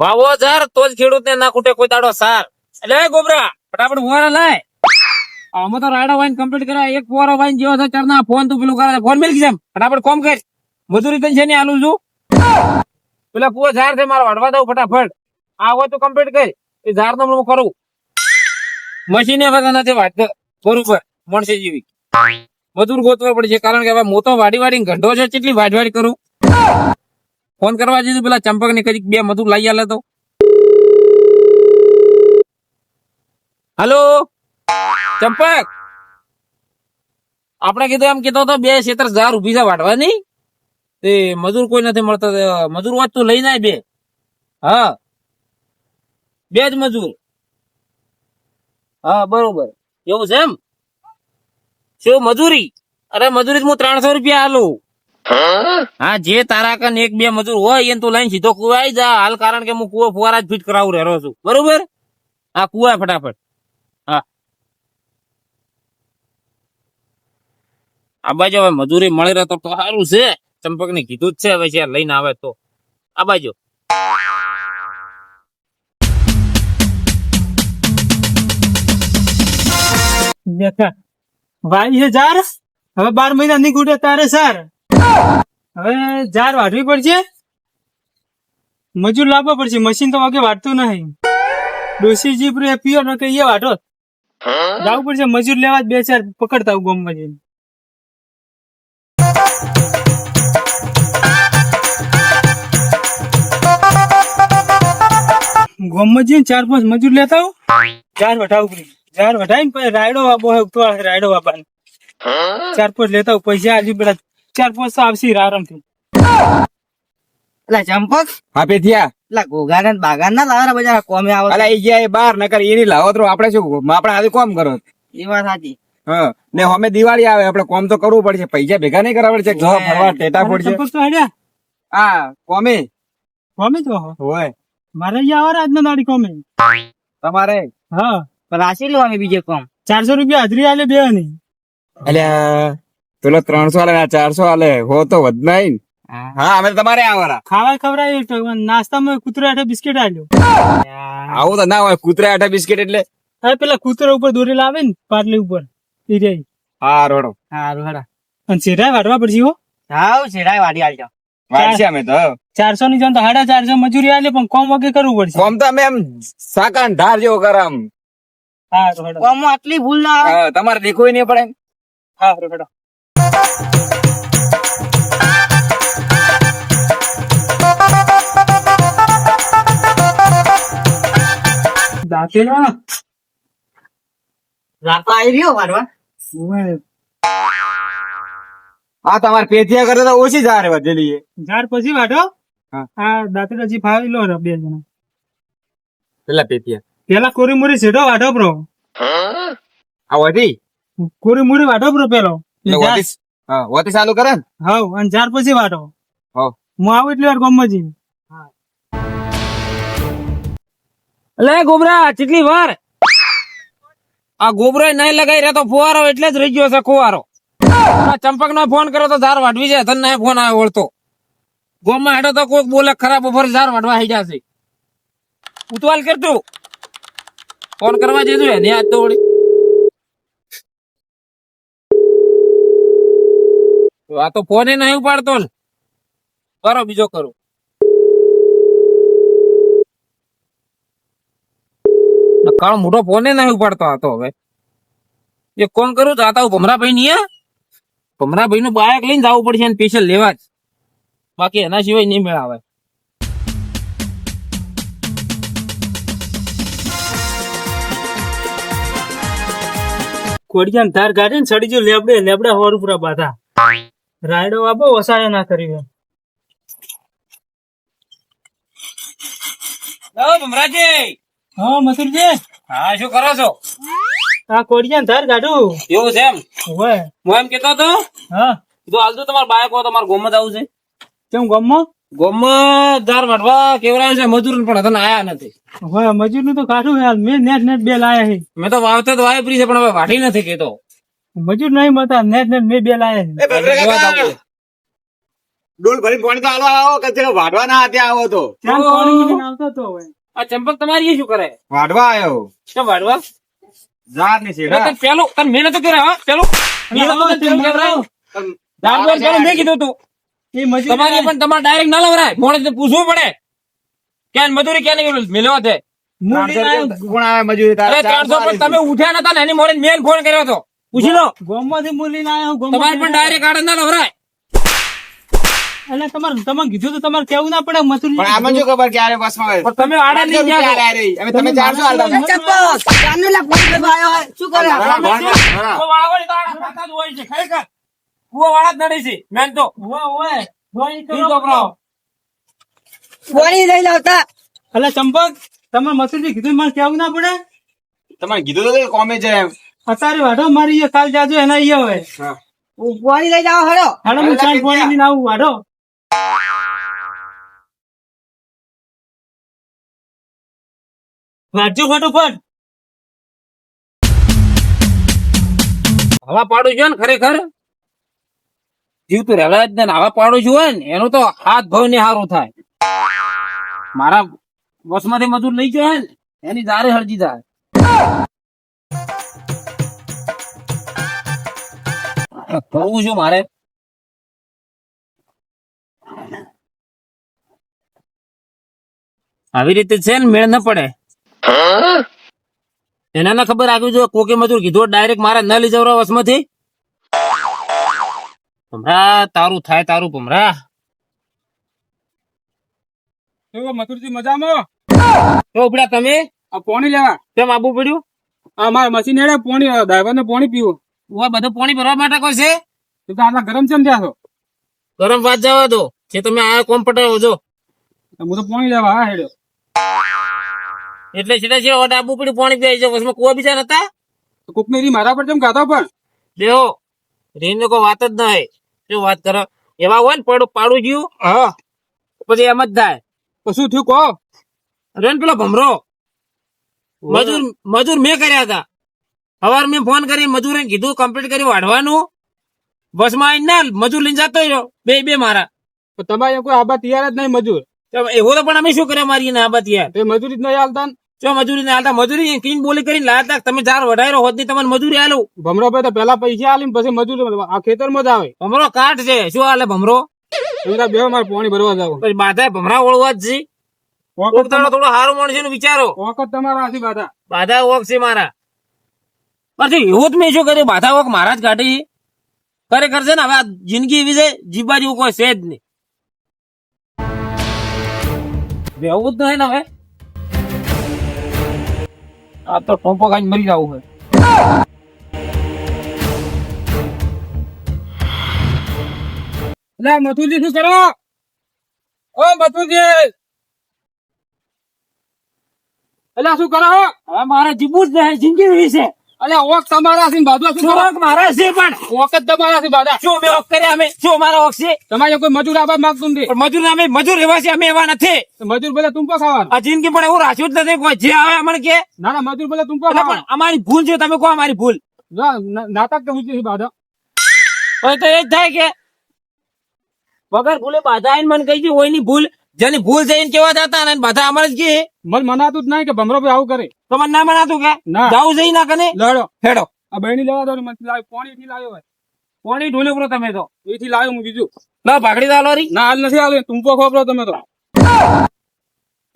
વાવો ઝાર તો જ ખેડૂત ને ના ખૂટે કોઈ દાડો સાર. એ ગોબરા, ફટાફટ ફુવારા લાય. અમે તો રાયડો વાઈન કમ્પ્લીટ કરાય, એક ફુવારો વાઈન જેવો છે, ચાર ના ફોન તું પેલું કરે, ફોન મેલ જેમ ફટાફટ કોમ કર. મજૂરી તને છે ને આલું છું. પેલા કુવો ઝાર છે, મારો હડવા દઉં ફટાફટ. આ હોય તો કમ્પ્લીટ કર. એ ઝાર નો હું કરું. મશીને વગર નથી વાટતો બરોબર મણસે જેવી. મજૂર ગોતવા પડશે, કારણ કે હવે મોટો વાડી વાડી ગંઢો છે, કેટલી વાડવાડી વાડી કરું? ફોન કરવા જઈશું પેલા ચંપક ને કદી બે મજૂર લઈ આલે તો. હલો? ચંપક? આપણે કીધું એમ કીધો તો બે ક્ષેત્ર હજાર ઊભી છે વાટવાની તે મજૂર કોઈ નથી મળતો મજૂર વાત તું લઈ જાય બે. હા. બે જ મજૂર હા, બરોબર. એવું છે એમ? શું મજૂરી અરે મજૂરી હું ત્રણસો રૂપિયા હાલું હા, જે તારા કન એક બે મજૂર હોય, એને તું લઈને સીધો કુવા જા. હાલ કારણ કે હું કુવો ફુવારા જ ફિટ કરાવું રહ્યો છું. બરોબર? હા, કુવા ફટાફટ. હા. આબાજો હવે મજૂરી મળી રહે તો સારું છે. ચંપક ને કીધું જ છે, હવે છે, લઈને આવે તો. આ બાજુ હજાર હવે બાર મહિના ની ગુડે તારે, સાર. હવે જાર વાઢવી પડશે? મજૂર લાવવા પડશે. મશીન તો વાગે વાટતું નહીં. ડોસી જીપ રે પીઓ ન કે એ વાટો જવું પડશે. મજૂર લેવા જ બે ચાર પકડતા ગોમ ગામમાં જઈને. ગામમાં ચાર પાંચ મજૂર લેતા હું ચાર વટાવું પડી. ચાર વટાવીને પછી રાયડો વાપો હોય તો રાયડો વાપવાનો ચાર પાંચ લેતા પૈસા આજુ પેલા ચાર પાંચ આવશે આરામથી. એટલે ચંપક? હા પેથિયા એટલે ઘોઘાને ને ના લાવવાના બજાર કોમે આવો અલા એ ગયા એ બાર નકર એની લાવો. તો આપણે શું આપણે આજે કોમ કરો? એ વાત સાચી. હા ને અમે દિવાળી આવે આપણે કોમ તો કરવું પડશે. પૈસા ભેગા નહીં કરવા પડશે ફરવા ટેટા હા કોમે? કોમે તો હોય. મારે આવે આજના દાડી કોમે. તમારે? હા. પણ રાશી લો અમે બીજે કોમ. ચારસો રૂપિયા હાજરી આલે બે ની અલ્યા પેલો ત્રણસો આલે આ ચારસો આલે. હો તો વધ નહીં હા. અમે તમારે આવવાના. ખાવા ખવડાય તો નાસ્તામાં કૂતરા આઠે બિસ્કિટ આલ્યો. આવું તો ના હોય કૂતરા આઠે બિસ્કિટ એટલે? હા પેલા કૂતરા ઉપર દોરી લાવે ને પાટલી ઉપર એ રે હા રોડો. હા રોડા. અને શેઠાય વાટવા પડશે હો. હા છેડાય વાડી આલજો. વાંચશે અમે તો ચારસો ની જણ તો સાડા ચારસો મજૂરી આલે પણ કોમ વગે કરવું પડશે. કોમ તો અમે એમ સાકાન ધાર જેવો કર આમ. હા રોડો. કોમ આટલી ભૂલ ના આવે તમારે દેખવું નહીં પડે હા રોડો. દાંતેલો રાતો આવી રહ્યો વાડવા હા. તમારે પેથિયા કરે તો ઓછી ધારે વધેલી છે. ઝાડ પછી વાટો હા. જી ફાવી લો રે બે જણા. પેલા પેથિયા પેલા કોરી મુરી છેડો વાટો બ્રો. આ વધી? કોરી મુરી વાટો બ્રો પેલો. વધી ચાલુ કરે ને? હા અને ઝાર પછી વાટો હો હું આવું એટલી વાર ગામમાં જઈને. અલે ગોબરા કેટલી વાર આ ગોબરો નહીં લગાઈ તો ફુવારો એટલે જ રહી ગયો છે કુવારો. ચંપક નો ફોન કર્યો તો ધાર વાટવી જાય તને ફોન આવ્યો વળતો. ગોમાં હેડો તો કોઈક બોલે ખરાબ ઉપર ધાર વાટવા આવી જશે. ઉતવાલ કરતું ફોન કરવા જઈશું એને આજ તો વળી આ તો ફોન નહીં ઉપાડતો કરો, બીજો કરો. કાળ મોટો ફોને નહીં ઉપાડતો હતો હવે. એ કોણ કરું જાતા હું ભમરાભાઈ ની ભમરાભાઈ નું બાયક લઈને જવું પડશે સ્પેશિયલ લેવા જ. બાકી એના સિવાય નહીં મેળાવે. કોડિયાન ધાર કાઢે ને સડી જો લેબડે લેબડે હોર પૂરા બાધા. રાયડો આપો વસાડે ના કરી. ભમરાજી! હા મસુરજી. હા શું કરો છો? આ કોડિયાન ધાર કાઢું. એવું છે એમ? હોય હું એમ કેતો હતો હા. તો તમારે બાઇક હોય તમારે ગોમાં જવું છે. કેમ ગામમાં? ગોમાં ધાર વાટવા કેવડાવે છે? મજૂર પણ હતા આયા નથી. હોય મજૂરનું તો કાઢું હાલ. મેં નેટ નેટ બે લાયા છે. મેં તો વાવતા તો વાયપરી છે પણ હવે વાઢી નથી કેતો મજૂર નહીં મળતા નેટ નેટ મેં બે લાયા છે. ડોલ ભરી પાણી તો હાલવા આવો કે વાટવાના વાઢવા ના ત્યાં આવો તો. પાણી આવતો તો આ ચંપક તમારી શું કરે? વાઢવા આવ્યો શું વાળવા જારની છે તને પેલું તને મેં નતો કર્યા હા? પેલો? મેં કીધું તું. એ મજૂરી તમારે પણ તમારે ડાયરેક્ટ ના લવરાય. મોડે પૂછવું પડે. ક્યાં મજૂરી ક્યાં નહીં મેળવા છે તમે ઉઠ્યા નતા ને એની મોડે મેન ફોન કર્યો હતો. પૂછી લો. ગામમાંથી મૂલી ના આવ્યો. તમારે પણ ડાયરેક્ટ આડે ના લવરાય. એટલે તમારે તમે કીધું તો તમારે કેવું ના પડે મજૂરી પણ આમાં શું ખબર ક્યારે બસમાં પણ તમે આડા નહીં ગયા હવે તમે ચારસો આડા હતા. ચંપક ચાંદુ લા ફોન કરવા આવ્યો હોય. શું કરે? હોય છે ખરેખર. કૂવો વાળા જ નડે છે મેન તો. એટલે ચંપક તમારે મજૂરી કીધું મારે કેવું ના પડે? તમારે કીધું તો કોમે છે એમ. અત્યારે વાઢો મારી કાલ જાજો એના ઈ હવે. પાણી લઈ જાઓ હળો. હડો હું ચાર પાણી લઈને આવું વાઢો. વાંચજો ફટોફટ? હવા પાડું છું ને ખરેખર? જીવતું રહેવા જ ને હવા પાડું હોય ને, એનું તો હાથ ભાવ ને સારું થાય. મારા બસમાંથી મજૂર લઈ ગયો ને, એની દારે હળજી થાય કહું છું મારે. આવી રીતે છે ને, મેળ ન પડે. એના ના ખબર આગળ જો કોકે મજૂર કીધું ડાયરેક્ટ મારા ન લઈ જવરા વસમાંથી? ભમરા તારું થાય તારું ભમરા. કેવો મથુરજી મજામાં? તો ઉપડા તમે? આ પોણી લેવા. કેમ આબુ પડ્યું? આ મારા મશીન હેડે પોણી ડ્રાઈવર ને પોણી પીવું. ઉવા બધું પોણી ભરવા માટે કોઈ છે? તો આટલા ગરમ ચમ થયા છો? ગરમ વાત જવા દો. જે તમે આ કોમ પટાવો હું તો પોણી લેવા આ હેડ્યો. એટલે સીધા ઓટ આબુ પડ્યું પાણી પીવાય છે. વસમાં કુવા બીજા નતા? કોકની રી મારા પર જેમ ગાતા પણ દેવો રીન કોઈ વાત જ ન હોય. શું વાત કરો? એવા હોય ને પડું પાડું ગયું હા. પછી એમ જ થાય. તો શું થયું કહો? રેન પેલો ભમરો. મજૂર મજૂર મેં કર્યા હતા. સવાર મેં ફોન કરી મજૂર કીધું કમ્પ્લીટ કરી વાઢવાનું. બસમાં આવીને ના મજૂર લઈને જતો રહ્યો. બે બે મારા. તમારે કોઈ આબા તૈયાર જ નહીં મજૂર. એવું તો પણ અમે શું કર્યા મારી આબા તૈયાર? મજૂરી જ નહીં હાલતા ને. જો મજૂરી ને આલતા મજૂરી કીન બોલી કરીને લાયા તમે ચાર વઢાયરો હોતની તમને મજૂરી આલો. ભમરો ભાઈ તો પેલા પૈસા આલી પછી મજૂરી આ ખેતરમાં જ આવે. ભમરો કાઠ છે. શું હાલે ભમરો? તમે બે મારે પાણી ભરવા જાવ. પછી બાધા ભમરા ઓળવા જ કોક થોડો હારો માણસનું વિચારો. વખત તમારા આથી બાધા. બાધા ઓક છે મારા. પછી એવું જ મેં શું કર્યું? બાધા ઓક મારા જ કાઢી ખરેખર છે ને હવે આ જિંદગી એવી છે જીવવા જેવું કોઈ છે જ નહીં. બેવું જ નહીં ને હવે. આ તો ટોપો ખાઈને મરી જવું હોય એટલે મથુરજી શું કરો? ઓ મથુજી એટલે શું કરો? હવે મારે જીવવું જ નહીં જિંદગી વિશે છે. અલે ઓક તમારા છે બાજુ શું કરો? મારા છે પણ? ઓક જ તમારા છે બાધા શું અમે ઓક કર્યા અમે? શું અમારા ઓક છે? તમારે કોઈ મજૂર આબા માંગતું નથી. પણ મજૂર અમે મજૂર એવા છે અમે એવા નથી. મજૂર બોલે તુંપો ખાવાનું. આ જિંદગી પણ એવું રાખ્યું જ નથી. કોઈ જે આવે અમને કે. ના ના મજૂર બોલે તુંપો એટલે પણ અમારી ભૂલ છે. તમે કહો અમારી ભૂલ. નાટક તો ઊંચી છે બાધા. હવે તો એ જ થાય કે વગર ભૂલે બાધા આવીને મને કહી હોયની ભૂલ. જેની ભૂલ થઈને કેવા જતા ને બધા અમારે જ કે મને મનાતું જ નહીં કે ભમરો ભાઈ આવું કરે. તો મને ના મનાતું કે? ના. જાવું જઈ ના કને? લડો. હેડો. આ બહેની લેવા દો ને મને લાવ્યો. પોણી થી લાવ્યો હોય પોણી ઢોલે પૂરો તમે તો. એથી લાવ્યો હું બીજું. ના ભાગડી તો હાલવારી ના હાલ નથી હાલ તું ખોપરો તમે તો.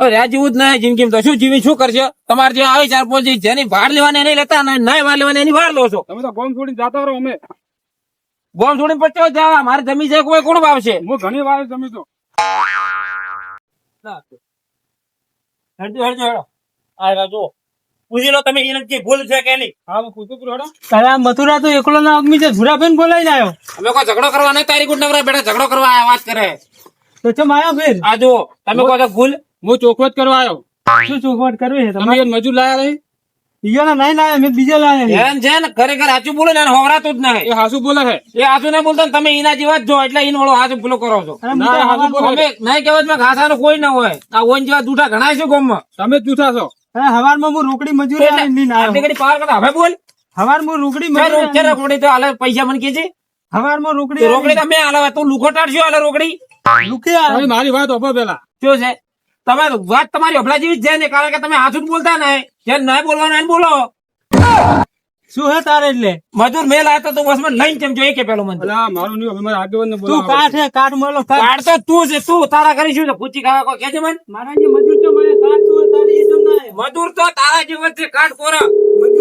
આ જેવું જ નહીં જિંદગીમાં તો. શું જીવી શું કરશે? તમારે જે આવે ચાર પાંચ જેની ભાર લેવાની એને લેતા ને નહીં વાર લેવાની એની ભાર લો છો. તમે તો ગોમ છોડીને જાતા રહો અમે. ગોમ છોડીને પચ્ચો જવા મારે જમી છે કોઈ કોણ વાવશે? હું ઘણી વાર તમે તો હેડજો હેડજો હેડો આ રાજો પૂછી લો તમે એને જે ભૂલ છે કે નહીં. હા હું પૂછું પૂરો તારા મથુરા તો એકલો ના અગ્નિ છે ઝુરાબેન બોલાઈ આવ્યો. અમે કોઈ ઝઘડો કરવા નહીં તારી ગુડ નવરા બેટા ઝઘડો કરવા આયા વાત કરે. તો ચમ આવ્યો ફેર? આ જો તમે કહો છો ભૂલ? હું ચોખવટ કરવા આવ્યો. શું ચોખવટ કરવી છે તમે મજૂર લાયા નહીં? ઈયો નહીં લાયા મેં બીજા લાયા એમ છે ને ખરેખર સાચું બોલે ને હોવરાતું જ નહીં. એ હાસુ બોલે છે. એ હાચું નહીં બોલતા તમે એના જેવા જ જો એટલે ઈન વાળો હાચું ભૂલો કરો છો. ના હાસુ બોલે અમે નહીં કહેવતમાં ઘાસાનું કોઈ ના હોય. આ ઓન જેવા દૂઠા ઘણા છે ગામમાં. તમે જૂઠા છો. હવારમાં હું રોકડી મજૂરી પાર કરતા હવે બોલ. હવારમાં રોકડી મેં છે રોકડી તો હાલે પૈસા મને કે છે. હવારમાં માં રોકડી રોકડી તમે હાલે તું લુખોટાડ છો હાલે રોકડી. લુખી મારી વાત ઓપો પેલા. શું છે? તમે વાત તમારી અભલા જેવી જ છે ને કારણ કે તમે હાથું બોલતા નહીં. જે નહીં બોલવાનું એને બોલો. શું હે તારે એટલે? મજૂર મેલ આવતો તો બસમાં લઈને કેમ જોઈએ કે પેલો મને? મારું નહીં હવે મારા આગેવાનને તું કાઠ હે કાઠ મળો કાઠ કાઢ તો તું છે તું તારા કરીશું તો પૂછી ખાવા કોઈ કહેજે મને? મારા જે મજૂર તો મને કાઠ તું તારી એ ના મજૂર તો તારા જેવો જ છે કાઢ કોરા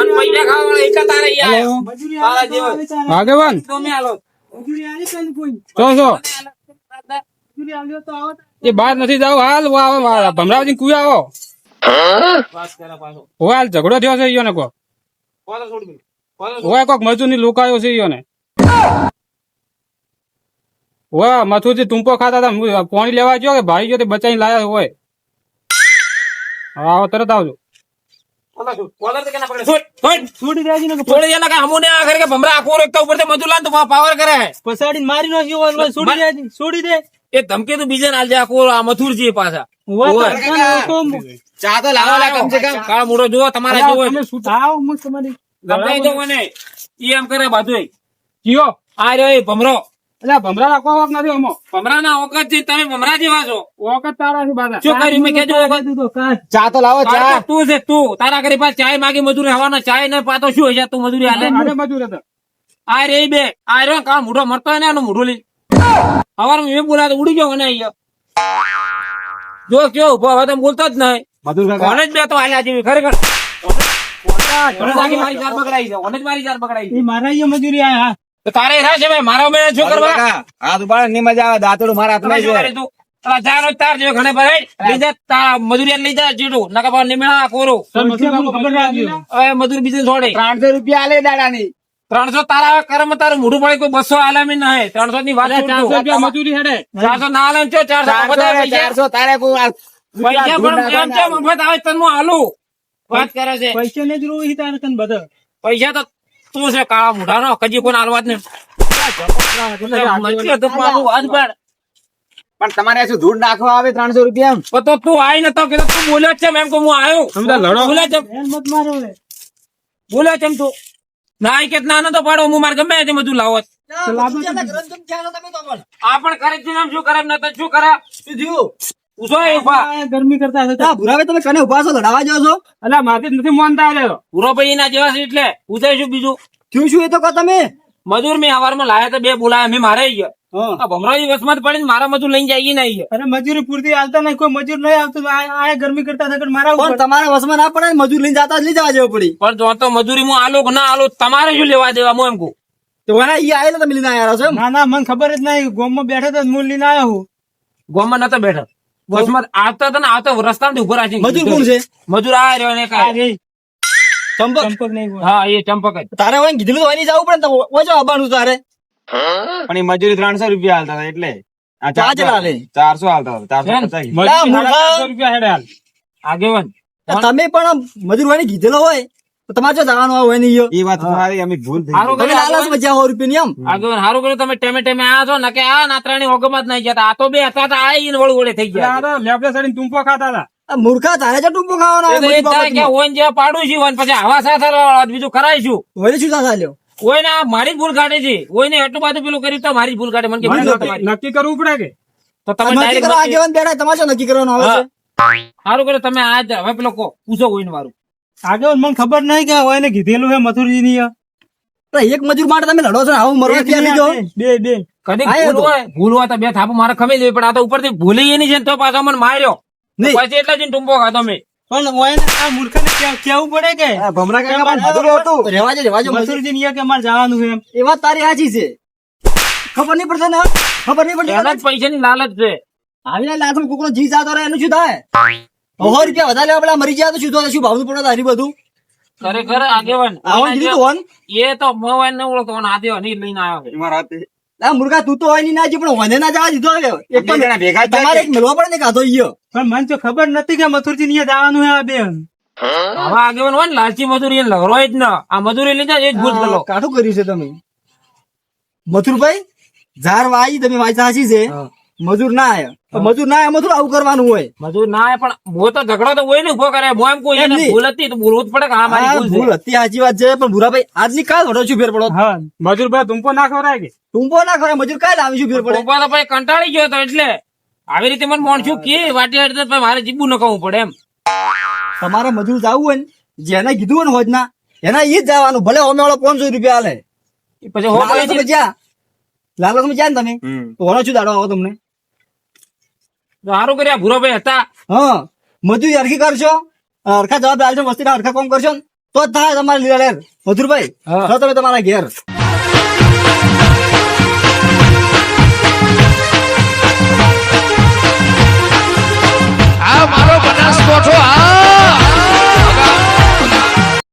અને પૈસા ખાવા વાળા એક તારા ઈ આયો. તારા જેવો. આગેવાન? તો મે આલો. મજૂરી તો કોઈ? છો છો મજૂરી આલ્યો તો આવે એ બહાર નથી જાવ હાલ ભમરાવજી કુયા આવો. હાલ ઝઘડો થયો છે ઈયોને કોક. હવે કોક મજૂરની લુકાયો છે ઈયોને. હોય મથુજી ટૂંપો ખાતા હતા પોણી લેવા ગયો કે ભાઈ ગયો તે બચાઈને લાયા હોય. આવો, તરત આવજો. છોડી દે. ને ભમરા નો એ ધમકી તો બીજા આલજે આખો આ મથુરજી પાછા. ચા તો લાવો લા કમ સે કમ. કાળ મૂળો જોવો તમારા જોવો તમે શું આવો તમારી ગમે તો મને. ઈ એમ કરે બાજુ કયો? આ રહ્યો એ ભમરો. એટલે ભમરા રાખવા વાક નથી અમો ભમરાના વખતથી તમે ભમરા જેવા છો. વખત તારા છે બાધા શું કરી મેં કેજો વખત. ચા તો લાવો ચા. તું છે તું. તારા ઘરે પાસે ચાય માગી મજૂરી હવાના ચાય ને પાતો શું હશે? તું મજૂરી હાલે. મજૂરી મજૂર આ રે બે. આ રહ્યો કાળ મોઢો મરતો હોય ને એનું મોઢું લઈ. હવાર મેં બોલા ઉડી ગયો મને અહીંયા. જો કયો ઊભો હવે તો બોલતો જ નહીં. મધુર કાકા. કોને જ બે તો હાલ્યા જેવી ખરેખર. કોને? જ આખી મારી જાન બગડાઈ છે? કોને જ મારી જાન બગડાઈ મારા અહીંયા મજૂરી આયા તારે રાહ છે ભાઈ? મારા મેં શું કરવા? આ બાળકની મજા આવે દાંતડું મારા હાથમાં શું તું? જાનો જ તાર જેવો ઘણે ભરાય લઈ જા તારા મજૂરી લઈ જા ચીડું નકા નિમેળા કોરો. ખબર રાખજો. હવે મજૂર બીજે છોડે. ત્રણસો રૂપિયા આલે દાડાની. ત્રણસો તારા કર્મ તારું મોઢું પડે કોઈ બસો આલામી નહીં. ત્રણસો ની વાત ચારસો રૂપિયા મજૂરી હેડે. ચારસો ના આલે છો ચારસો ને તારે પૈસા પણ કેમ છે? મફત આવે તન હું આલુ. વાત કરે છે. પૈસા ને જ રોવી તારે તન બધા. પૈસા તો તું છે કાળા મોઢાનો કજી કોઈ આલવા જ નહીં. મચી તો પાછું વાત પાડ. પણ તમારે શું ધૂળ નાખવા આવે ત્રણસો રૂપિયા તો તું આવી નતો કે તું બોલ્યો જ છે એમ કે હું આવ્યો બોલે બોલ્યો છે. એમ મત મારો લે બોલ્યો છે તું. ના કે નાનો તો પાડો હું મારે ગમે તે બધું લાવો. આ પણ કરે છે શું કરે ન તો શું કરે? ઉસો ઊભા. ગરમી કરતા હતા ભુરાભાઈ તમે કને ઊભા છો? લડાવા જાઓ છો? માથી નથી માનતા ભાઈ ના જેવા છે એટલે ઉદય શું બીજું? થયું શું એ તો કહો તમે? મજૂર મેં હવારમાં લાયા તો બે બોલાયા મેં મારે ગયા. આ ભમરાજી વસમાં પડીને મારા મજૂર લઈને જઈએ ને અરે મજૂરી પૂરતી હાલતા નહીં કોઈ મજૂર નહીં આવતું આ ગરમી કરતા હતા મારા પણ તમારા વસમાં ના પડે મજૂર લઈને જાતા લઈ જવા જેવું પડી. પણ જો તો મજૂરી હું આલો ના આલો તમારે શું લેવા દેવા હું એમ કહું. તો વણા ઈ આયેલા તમે લઈને આવ્યા છો ના ના મને ખબર જ નહીં ગોમમાં બેઠા તો હું લઈને આવ્યો હું. ગોમાં નતો બેઠો. વસમાં આવતા હતા ને આવતો રસ્તામાંથી ઊભો રાખી મજૂર કોણ છે? મજૂર આ રહ્યો ને કાંઈ. ચંપક? ચંપક નહીં હા એ ચંપક જ. તારે હોય કીધેલું હોય નહીં જવું પડે તો ઓછો આવવાનું તારે. પણ એ મજૂરી ત્રણસો રૂપિયા હાલતા હતા એટલે. આ ચારસો હાલતા હતા ચારસો ના, રૂપિયા હેડે હાલ. આગેવાન. તમે પણ આમ મજૂર હોય કીધેલો હોય તો તમારે જો જવાનું હોય નહીં એ વાત મારી અમે ભૂલ થઈ હારું તમે લાલચ બચ્યા સો રૂપિયા એમ? આગળ હારું કર્યું તમે ટેમે ટેમે આયા છો ને કે આ નાત્રાની હોગમાં જ નહીં જતા આ તો બે હતા તો આ ઈને વળું વળે થઈ ગયા આ તો લેબડે ચડીને ટૂંપો ખાતા હતા. આ મૂર્ખા તારે જો ટૂંપો ખાવાનો આવે એ જ પાડું છું પછી હવા સાથે બીજું કરાવીશું. વળી શું થશે લ્યો કોઈ ના મારી જ ભૂલ કાઢે છે. કોઈ ને એટલું બધું પેલું કર્યું તો મારી ભૂલ કાઢે. મને કે નક્કી- કરવું પડે કે? તો તમે આગેવાન બેઠા તમારે નક્કી કરવાનું આવે છે? સારું કરે તમે આજ હવે પેલો કહો પૂછો કોઈ મારું. આગળ મને ખબર નહીં કે હોય ને કીધેલું છે મથુરજી ની તો એક મજૂર માટે તમે લડો છો આવું મરવા ક્યાં લીધો બે બે કદી ભૂલ હોય ભૂલ હોય તો બે થાપો મારે ખમી દેવી પણ આ તો ઉપરથી ભૂલી એની છે તો પાછો મને માર્યો. નહીં. પછી એટલા જ ટૂંપો ખાતો મેં. પણ ઓય ને આ મૂર્ખાને કે- કેવું પડે કે? ભમરા કાકા પણ મજૂર હતું. રેવાજો રેવાજો મજૂર મથુરજી ની કે અમારે જવાનું છે એમ. એ વાત તારી હાજી છે. ખબર નહીં પડશે ને? ખબર નહીં પડતી? લાલચ પૈસાની લાલચ છે. આવીને લાખનો કુકરો જી જાતો રહે એનું શું થાય? સો રૂપિયા વધારે લેવા પેલા મરી જાય તો શું થાય? શું ભાવનું પડે તારી બધું? ખરેખર આગેવાન. આવવાનું દીધું એ તો મોબાઈલ ને ઓળખતો અને આદિ હની લઈને આવ્યો મારા એમાં આ મુર્ગા તું તો હોયની ના જી પણ વને ના જવા દીધો હવે. એક પણ જણા ભેગા તમારે એક મળવા પડે ને કાધો ઈયો. પણ મને તો ખબર નથી કે મથુરજી ની જવાનું હે આ બેન. હવે આગેવાન હોય ને લાલચી મજૂરી એને લહરોય જ ના. આ મજૂરી લીધા એ જ ભૂલ પેલો કાઠું કર્યું છે તમે. મથુરભાઈ ઝાર વાઈ તમે વાંચા સાચી છે. મજૂર ના આયા. મજૂર ના એમાં થોડું આવું કરવાનું હોય. મજૂર ના પણ મો તો ઝઘડો તો હોય ને ઊભો કરે. મો એમ કોઈ એને ભૂલ હતી તો બોલવું જ પડે કે હા મારી ભૂલ ભૂલ હતી સાચી વાત છે પણ ભૂરાભાઈ આજની કાલ વડો છું ફેર પડો? હા મજૂર ભાઈ તુંપો ના ખવરાય કે? ટૂંપો ના ખવરાય મજૂર કાલ આવી છું ફેર પડે? પપ્પા તો ભાઈ કંટાળી ગયો તો એટલે. આવી રીતે મને મોણશું કે વાટી વાટી મારે જીબું ન કહું પડે એમ. તમારે મજૂર જવું હોય ને જેને કીધું હોય ને હોજના એના એ જ જવાનું ભલે અમે વાળો પાંચસો રૂપિયા હાલે પછી હો લાલો તમે જ્યાં લાલો તમે જ્યાં ને તમે? હમ. તો ઓનો શું દાડો આવો તમને? સારું કર્યા ભૂરાભાઈ હતા. હા મજૂરી હરખી કરશો? હરખા જવાબ આપજો મસ્તી ના હરખા કોમ કરશો તો થાય તમારે લીલા લેર. મધુરભાઈ તો તમે તમારા ઘેર. આ મારો બનાસકોઠો આ